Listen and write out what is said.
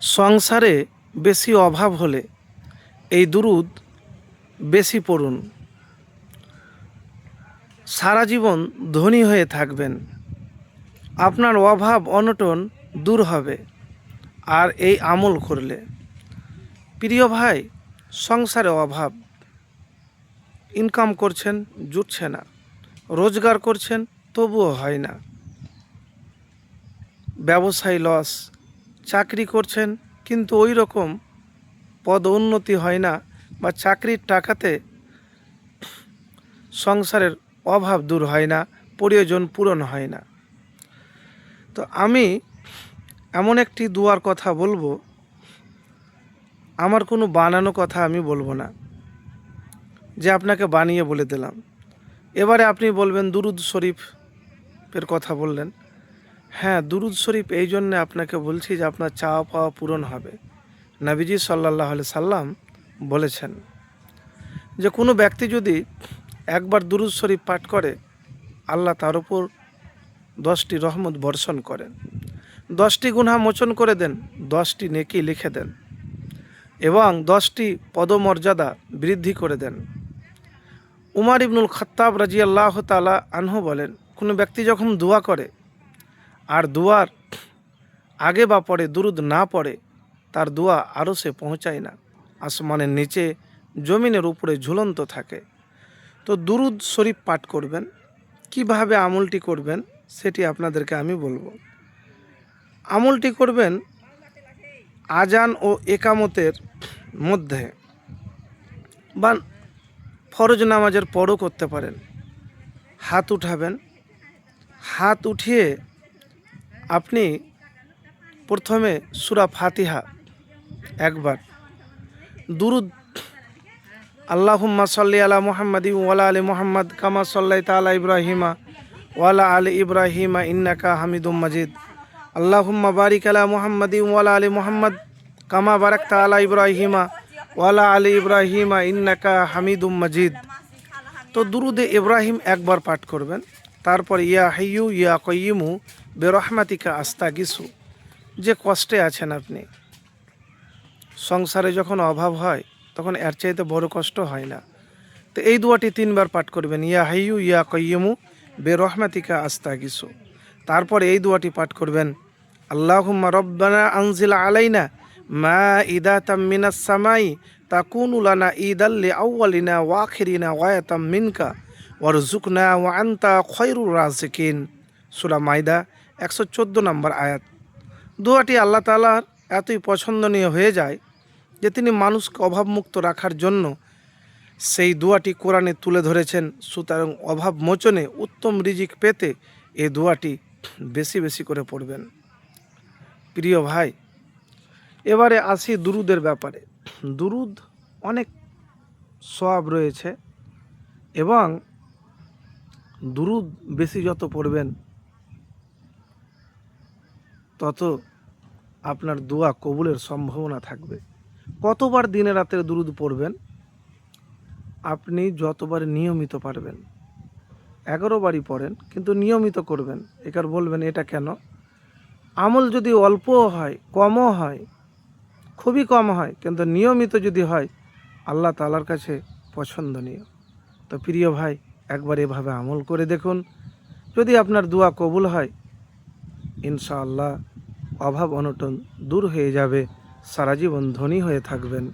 সংসারে বেশি অভাব হলে এই দুরুদ বেশি পড়ুন। সারা জীবন ধনী হয়ে থাকবেন। আপনার অভাব অনটন দূর হবে আর এই আমল করলে। প্রিয় ভাই, সংসারে অভাব। ইনকাম করছেন, জুটছে না। রোজগার করছেন, তবুও হয় না। ব্যবসায় লস চাকরি করছেন, কিন্তু ওই রকম পদ উন্নতি হয় না বা চাকরির টাকাতে সংসারের অভাব দূর হয় না, প্রয়োজন পূরণ হয় না। তো আমি এমন একটি দুয়ার কথা বলব, আমার কোনো বানানো কথা আমি বলব না, যে আপনাকে বানিয়ে বলে দিলাম। এবারে আপনি বলবেন দুরুদ শরীফের কথা বললেন। হ্যাঁ দুরুদ শরীফ এই জন্যে আপনাকে বলছি যে আপনার চাওয়া পাওয়া পূরণ হবে। নাবিজি সাল্লাহ সাল্লাম বলেছেন যে কোনো ব্যক্তি যদি একবার দুরুদ শরীফ পাঠ করে, আল্লাহ তার উপর দশটি রহমত বর্ষণ করেন। দশটি গুণা মোচন করে দেন, দশটি নেকি লিখে দেন এবং দশটি পদমর্যাদা বৃদ্ধি করে দেন। উমার ইবনুল খত্তাব রাজি আল্লাহ তালা আনহু বলেন, কোনো ব্যক্তি যখন দোয়া করে আর দুয়ার আগে বা পরে, দুরুদ না পড়ে, তার দোয়া আরও সে পৌঁছায় না। আসমানের নিচে জমিনের উপরে ঝুলন্ত থাকে। তো দুরুদ শরীফ পাঠ করবেন, কীভাবে আমলটি করবেন সেটি আপনাদেরকে আমি বলব। আমলটি করবেন আজান ও একামতের মধ্যে বা ফরজ নামাজের পরও করতে পারেন। হাত উঠাবেন, হাত উঠিয়ে আপনি প্রথমে সুরা ফাতিহা একবার। দুরুদ, আল্লাহুম্মা সাল্লি আলা মুহাম্মাদি ওয়ালা আলী মোহাম্মদ কামা সাল্লাই তালা ইব্রাহিমা ওয়ালা আলী ইব্রাহিমা ইন্নাকা হামিদুম মাজিদ। আল্লাহুম্মা বারিক আলা মুহাম্মাদি ওয়ালা আলী মোহাম্মদ কামা বারাক তালা ইব্রাহিমা ওয়ালা আলী ইব্রাহিমা ইন্নাকা হামিদুম মাজিদ। তো দুরুদে ইব্রাহিম একবার পাঠ করবেন। তারপর, ইয়া হাইয়ু, ইয়া কয়িমু বেরহমাতিকা আস্তা গিসু যে কষ্টে আছেন আপনি। সংসারে যখন অভাব হয়, তখন এর চাইতে বড় কষ্ট হয় না। তো এই দুয়াটি তিনবার পাঠ করবেন, ইয়া হাইয়ু, ইয়া কয়িমু বেরহমাতিকা আস্তা গিসু তারপর এই দুয়াটি পাঠ করবেন, আল্লাহুম্মা রব্বানা আনজিল আলাইনা মা ইদা তামিনাস সামাই, তাকুনু লানা ঈদাল্লি আউয়ালিনা ওয়াখিরিনা ওয়ায়াতাম মিনকা। ওয়ারজুকনা ওয়া আনতা খয়রুর রাজিকিন। সূরা মাইদা একশো চোদ্দ নম্বর আয়াত। দোয়াটি আল্লাহ তালার এতই পছন্দনীয় হয়ে যায় যে তিনি মানুষকে অভাবমুক্ত রাখার জন্য সেই দোয়াটি কোরআনে তুলে ধরেছেন। সুতরাং অভাব মোচনে উত্তম রিজিক পেতে এই দোয়াটি বেশি বেশি করে পড়বেন। প্রিয় ভাই, এবারে আসি দুরুদের ব্যাপারে। দুরুদ অনেক সব রয়েছে এবং দুরুদ বেশি যত পড়বেন, তত আপনার দোয়া কবুলের সম্ভাবনা থাকবে। কতবার দিনে রাতের দুরুদ পড়বেন, আপনি যতবার নিয়মিত পারবেন। এগারো বারই পড়েন, কিন্তু নিয়মিত করবেন। একার বলবেন, এটা কেন? আমল যদি অল্পও হয়, কমও হয়, খুবই কম হয়, কিন্তু নিয়মিত যদি হয়, আল্লাহ তালার কাছে পছন্দনীয়। তো প্রিয় ভাই একবার এভাবে আমল করে দেখুন। যদি আপনার দোয়া কবুল হয়, ইনশাআল্লাহ অভাব অনটন দূর হয়ে যাবে, সারা জীবন ধনী হয়ে থাকবেন।